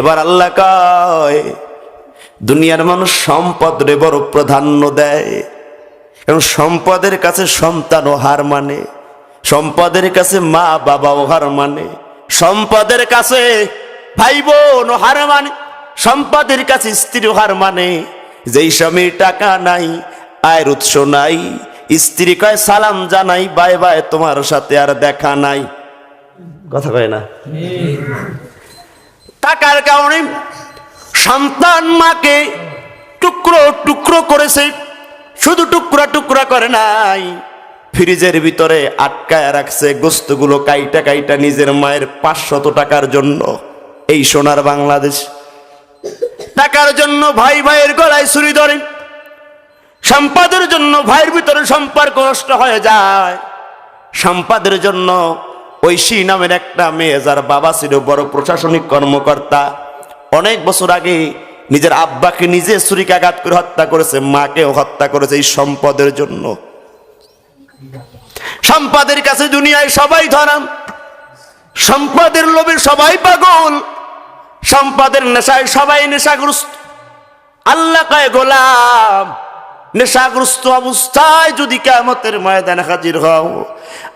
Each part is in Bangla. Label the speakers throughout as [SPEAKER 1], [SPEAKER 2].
[SPEAKER 1] এবার আল্লাহ কয়, দুনিয়ার মানুষ সম্পদ রে বড় প্রাধান্য দেয়। এবং সম্পদের কাছে সন্তানও হার মানে সম্পদের কাছে মা বাবাও হার মানে সম্পদের কাছে ভাই বোন ও হার মানে সম্পদের কাছে স্ত্রীও হার মানে। যেই স্বামীর টাকা নাই, আয়ের উৎস নাই, স্ত্রী কয় সালাম জানাই, বাই বাই তোমার সাথে আর দেখা নাই। কথা কয় না? টাকার কারণে সন্তান মাকে টুকরো টুকরো করেছে, শুধু টুকরা টুকরা করে নাই। ফ্রিজের ভিতরে আটকায় রাখছে, গোস্তগুলো কাইটা কাইটা নিজের মায়ের পাঁচশত টাকার জন্য। এই সোনার বাংলাদেশ। টাকার জন্য ভাই ভাইয়ের গলায় ছুরি ধরে। সম্পাদের জন্য ভাইয়ের ভিতরে সম্পর্ক নষ্ট হয়ে যায়। সম্পাদের জন্য ঐশী নামের একটা মেয়ে, যার বাবা ছিল বড় প্রশাসনিক কর্মকর্তা। অনেক বছর আগে নিজের আব্বাকে নিজে ছুরিকাঘাত করে হত্যা করেছে, মাকেও হত্যা করেছে এই সম্পদের জন্য। সম্পদের কাছে দুনিয়ায় সবাই ধরাম। সম্পদের লোভে সবাই পাগল। সম্পদের নেশায় সবাই নেশাগ্রস্ত। আল্লাহ কয়, গোলাম, নেশাগ্রস্ত অবস্থায় যদি কেমতের ময়দানে হাজির হও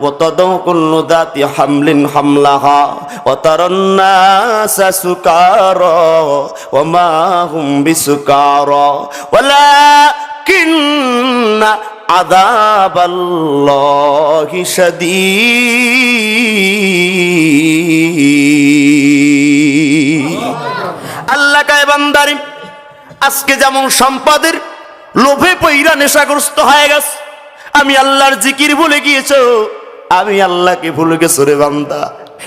[SPEAKER 1] وتضع كل ذات حمل حملها وترى الناس سكارى وما هم بسكارى ولكن عذاب الله شديد আল্লাহ কায় বান্দারি আজকে যেমন সম্পদের লোভে পইরা নেশাগ্রস্ত হয়ে গেছে আমি আল্লাহর জিকির ভুলে গিয়েছো আমি আল্লাহকে ভুলে গেছো রে বান্দা।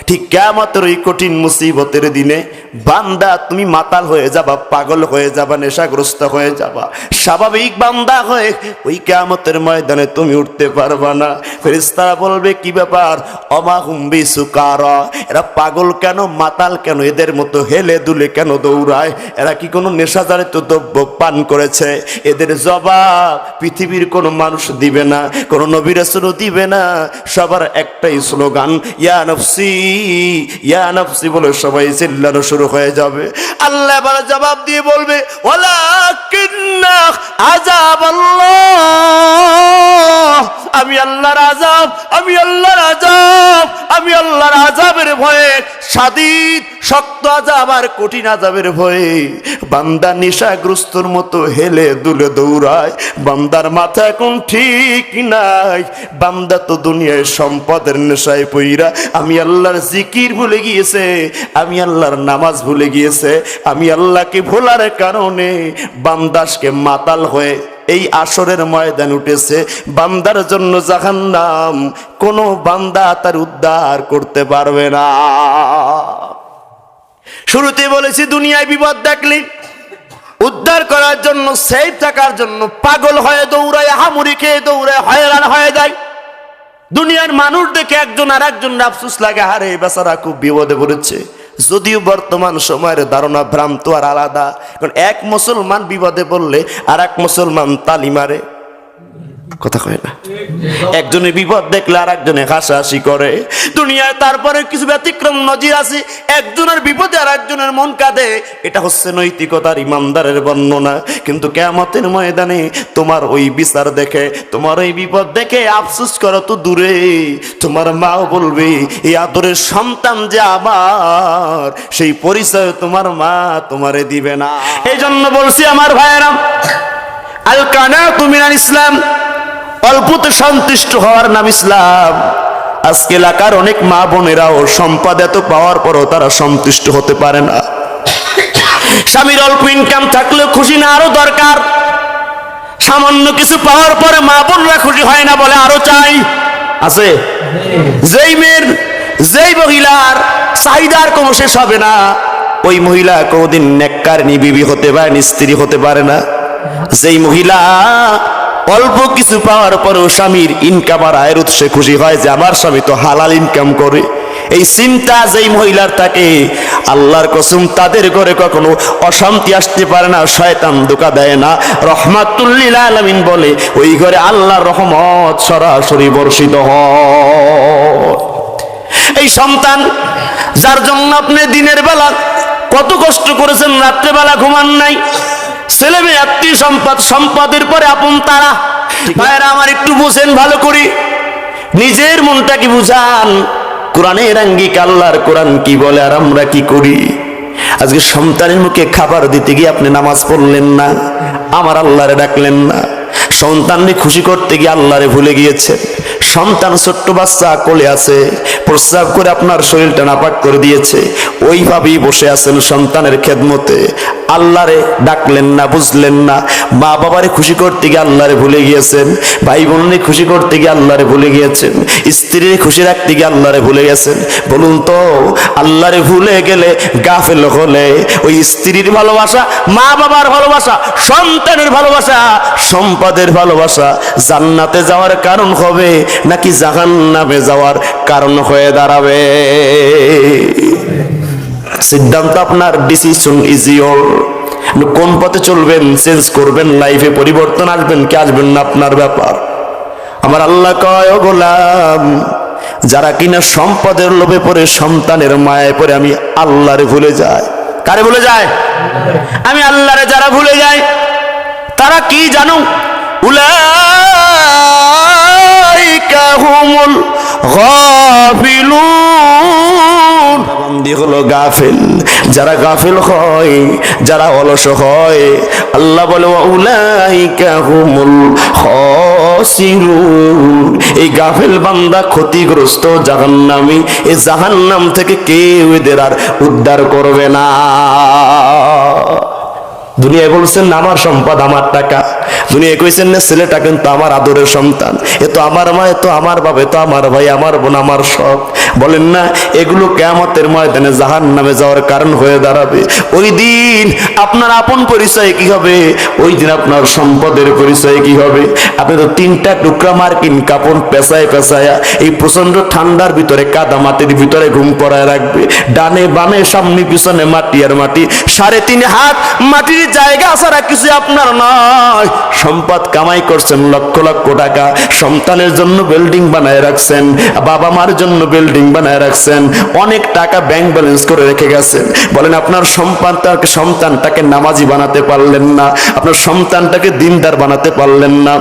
[SPEAKER 1] ঠিক কেমতের ওই কঠিন মুসিবতের দিনে বান্দা, তুমি মাতাল হয়ে যাবা, পাগল হয়ে যাবা, নেশাগ্রস্ত হয়ে যাবা, স্বাভাবিক বান্দা হয়ে ওই কেমতের ময়দানে তুমি উঠতে পারবা না। ফেরেশতারা বলবে, কি ব্যাপার? অমা হুম্বি সুকার এরা পাগল কেন, মাতাল কেন, এদের মতো হেলে দুলে কেন দৌড়ায়? এরা কি কোনো নেশাজারিত দ্রব্য পান করেছে? এদের জবাব পৃথিবীর কোনো মানুষ দিবে না, কোনো নবী রাসূলও দিবে না। সবার একটাই স্লোগান, ইয়া নফসি ইয়া নাফসি বলে সবাই চিল্লানো শুরু হয়ে যাবে। আল্লাহ জবাব দিয়ে বলবে, ওয়ালাকিন্না আযাব আল্লাহ আমি আল্লাহর আযাব, আমি আল্লাহর আযাব, আমি আল্লাহর আযাবের ভয়ে সাদিদ শক্ত আযাব আর কঠিন আযাবের ভয়ে বান্দা নেশাগ্রস্তর মতো হেলে দুলে দৌড়ায়, বান্দার মাথা এখন ঠিক নাই, বান্দা তো দুনিয়ায় সম্পদের নেশায় পইরা, আমি আল্লাহর জিকির ভুলে গিয়েছে, আমি আল্লাহর নামাজ ভুলে গিয়েছে, আমি আল্লাহকে ভোলার কারণে বান্দাসকে মাতাল হয়ে এই আসরের ময়দান উঠেছে। বান্দার জন্য জাহান্নাম, কোনো বান্দা তার উদ্ধার করতে পারবে না। শুরুতে বলেছি, দুনিয়ায় বিপদ দেখলি। উদ্ধার করার জন্য সেফ থাকার জন্য, পাগল হয়ে দৌড়ায় হামুড়ি খেয়ে দৌড়ায়, হয়রান হয়ে যায়। দুনিয়ার মানুষ দেখে একজন আর একজন আফসুস লাগে, হারে বেচারা খুব বিপদে পড়েছে। যদিও বর্তমান সময়ের ধারণা ভ্রান্ত আর আলাদা, কারণ এক মুসলমান বিপদে পড়লে আর এক মুসলমান তালি মারে। কথা কয় না। একজনের বিপদ দেখলে আর একজনে হাসাহাসি করে। দুনিয়ায় তারপরে কিছু ব্যতিক্রম নজির আছে। একজনের বিপদে আর একজনের মন কাঁদে। এটা হচ্ছে নৈতিকতার ইমানদারের বর্ণনা। কিন্তু কেমতের ময়দানে তোমার ওই বিচার দেখে, তোমার ওই বিপদ দেখে আফসোস করো তো দূরে। তোমার মাও বলবে, এই আদরের সন্তান যে আমার, সেই পরিচয় তোমার মা তোমারে দিবে না। এই জন্য বলছি আমার ভাইয়েরা আল কানা তুমি ইসলাম। অল্পতে সন্তুষ্ট হওয়ার নাম ইসলাম। আজকে এলাকার অনেক মা বোনেরাও সম্পদ এত পাওয়ার পরও তারা সন্তুষ্ট হতে পারে না। স্বামীর অল্প ইনকাম থাকলেও খুশি না আরও দরকার। সামান্য কিছু পাওয়ার পরে মা বোনরা খুশি হয় না বলে আরও চাই। আছে? যেই মেয়ের, যেই মহিলার চাহিদার কোনো শেষ হবে না। ওই মহিলা কোনোদিন নেককার বিবি হতে পারে স্ত্রী হতে পারে না। যেই মহিলা অল্প কিছু পাওয়ার পরেও স্বামীর ইনকাম আর আয়ের উৎসে খুশি হয় যে আমার স্বামী তো হালাল ইনকাম করে। এই চিন্তা যেই মহিলার থাকে, আল্লাহর কসম তাদের ঘরে কখনো অশান্তি আসতে পারে না, শয়তান ধোকা দেয় না। রহমাতুল্লিল আলমিন বলে, ওই ঘরে আল্লাহর রহমত সরাসরি বর্ষিত হয়। এই সন্তান, যার জন্য আপনি দিনের বেলা কত কষ্ট করেছেন, রাত্রেবেলা ঘুমান নাই ছেলে মেয়ে আত্মীয় সম্পদ সম্পদের পরে আপন তারা। ভাইয়েরা আমার একটু বোঝেন ভালো করি। নিজের মনটাকে বুঝান? কোরআনের আঙ্গিক আল্লাহর কোরআন কি বলে আর আমরা কি করি? আজকে সন্তানের মুখে খাবার দিতে গিয়ে আপনি নামাজ পড়লেন না আমার আল্লাহরে ডাকলেন না। সন্তানকে খুশি করতে গিয়ে আল্লাহরে ভুলে গিয়েছে। সন্তান ছোট্ট বাচ্চা কোলে আছে প্রস্রাব করে আপনার শরীরটা নাপাক করে দিয়েছে। ওইভাবেই বসে আছেন সন্তানের খেদমতে। আল্লাহরে ডাকলেন না, বুঝলেন না। মা বাবারে খুশি করতে গিয়ে আল্লাহরে ভুলে গিয়েছেন। ভাই বোনরে খুশি করতে গিয়ে আল্লাহরে ভুলে গিয়েছেন। স্ত্রীর খুশি রাখতে গিয়ে আল্লাহরে ভুলে গেছেন। বলুন তো, আল্লাহরে ভুলে গেলে গাফেল হলে ওই স্ত্রীর ভালোবাসা, মা বাবার ভালোবাসা, সন্তানের ভালোবাসা, সম্পদের ভালোবাসা জান্নাতে যাওয়ার কারণ হবে নাকি জাহান্নামে যাওয়ার কারণ হয়ে দাঁড়াবে? সিদ্ধান্ত আপনার ডিসিশন ইজ ইয়োর কোন পথে চলবেন চেঞ্জ করবেন লাইফে পরিবর্তন আসবেন, কি আসবেন না আপনার ব্যাপার। আমার আল্লাহ কয় গোলাম, যারা কিনা সম্পদের লোভে পড়ে, সন্তানের মায়ায় পড়ে, আমি আল্লাহরে ভুলে যায় কারে ভুলে যায়? আমি আল্লাহরে যারা ভুলে যায় তারা কি জানো? উলাইকা হুমুল গাফিলুন। বান্দি হলো গাফেল। যারা গাফেল হয়, যারা অলস হয়, আল্লাহ বলে এই গাফেল বান্দা ক্ষতিগ্রস্ত জাহান্নামী। এই জাহান্নাম থেকে কেউ এদের আর উদ্ধার করবে না। দুনিয়ায় বলছেন না আমার সম্পদ, আমার টাকা। দুনিয়ায় কইছেন, না, ছেলেটা কিন্তু আমার আদরের সন্তান। এ তো আমার মা, এ তো আমার বাবা তো আমার ভাই, আমার বোন, আমার সব। বলেন, না, এগুলো কেমতের ময়দানে জাহান নামে যাওয়ার কারণ হয়ে দাঁড়াবে। ওই দিন আপনার আপন পরিচয় কি হবে? ওই দিন আপনার সম্পদের পরিচয় কি হবে? আপনি তো তিনটা টুকরা মার্কিন কাপড় পেঁচায় পেঁচায়া এই প্রচণ্ড ঠান্ডার ভিতরে কাদা মাটির ভিতরে ঘুম পড়ায় রাখবে। ডানে বামে, সামনে, পিছনে মাটি আর মাটি। সাড়ে তিন হাত মাটির জায়গা ছাড়া কিছু আপনার নয়। সম্পদ কামাই করছেন লক্ষ লক্ষ টাকা। সন্তানের জন্য বিল্ডিং বানায় রাখছেন, বাবা মার জন্য বিল্ডিং বানায় রাখছেন, অনেক টাকা ব্যাংক ব্যালেন্স করে রেখে গেছেন। বলেন, আপনার সন্তানটাকে সন্তানটাকে নামাজি বানাতে পারলেন না। আপনার সন্তানটাকে দিনদার বানাতে পারলেন না।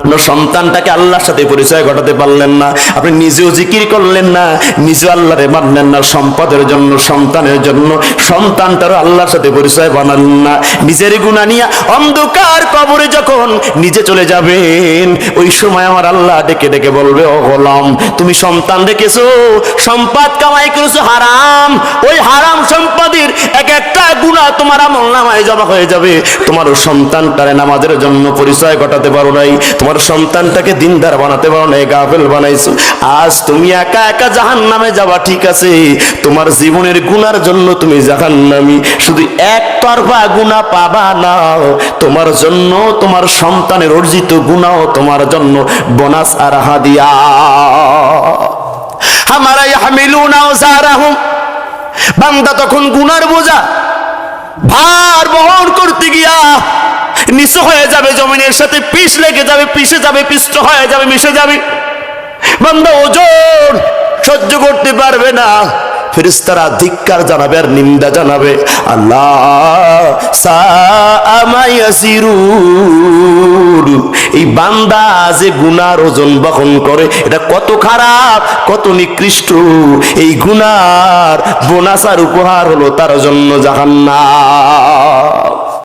[SPEAKER 1] আপনার সন্তানটাকে আল্লাহর সাথে পরিচয় ঘটাতে পারলেন না। আপনি নিজেও জিকির করলেন না নিজে আল্লাহরে মানলেন না, সম্পদের জন্য, সন্তানের জন্য, সন্তানটারও আল্লাহর সাথে পরিচয় বানালেন না। নিজের গুণা নিয়ে অন্ধকার কবরে যখন নিজে চলে যাবেন, ওই সময় আমার আল্লাহ ডেকে ডেকে বলবে, ও গোলাম, তুমি সন্তান রেখেছো সম্পদ কামাই করেছ, হারাম। ওই হারাম সম্পদের এক একটা গুণা তোমার আমল নামায় জমা হয়ে যাবে। তোমার সন্তানটারে নামাজের জন্য পরিচয় ঘটাতে পারো নাই, তোমার সন্তানটাকে দিনদার বানাতে পারো নাই গাফেল বানাইছো। আজ তুমি একা একা জাহান নামে যাবা, ঠিক আছে? তোমার জীবনের গুনার জন্য তুমি জাহান নামি শুধু এক তরফা গুণা পাবা না, তোমার জন্য তোমার সন্তানের অর্জিত গুণাও তোমার জন্য বোনাস আর হাদিয়া। হামারা ইয়াহমিলুনা ওজারাহুম বান্দা তখন গুনার বোঝা, ভার বহন করতে গিয়া নিচু হয়ে যাবে জমিনের সাথে পিস লেগে যাবে, পিষে যাবে, পিষ্ট হয়ে যাবে, মিশে যাবে। বান্দা ওজন সহ্য করতে পারবে না। ফেরেশতারা ধিক্কার জানাবে আর নিন্দা জানাবে। আল্লাহ এই বান্দা যে গুনার ওজন বহন করে, এটা কত খারাপ, কত নিকৃষ্ট। এই গুনার বোনাসার উপহার হলো তার জন্য জাহান্নাম।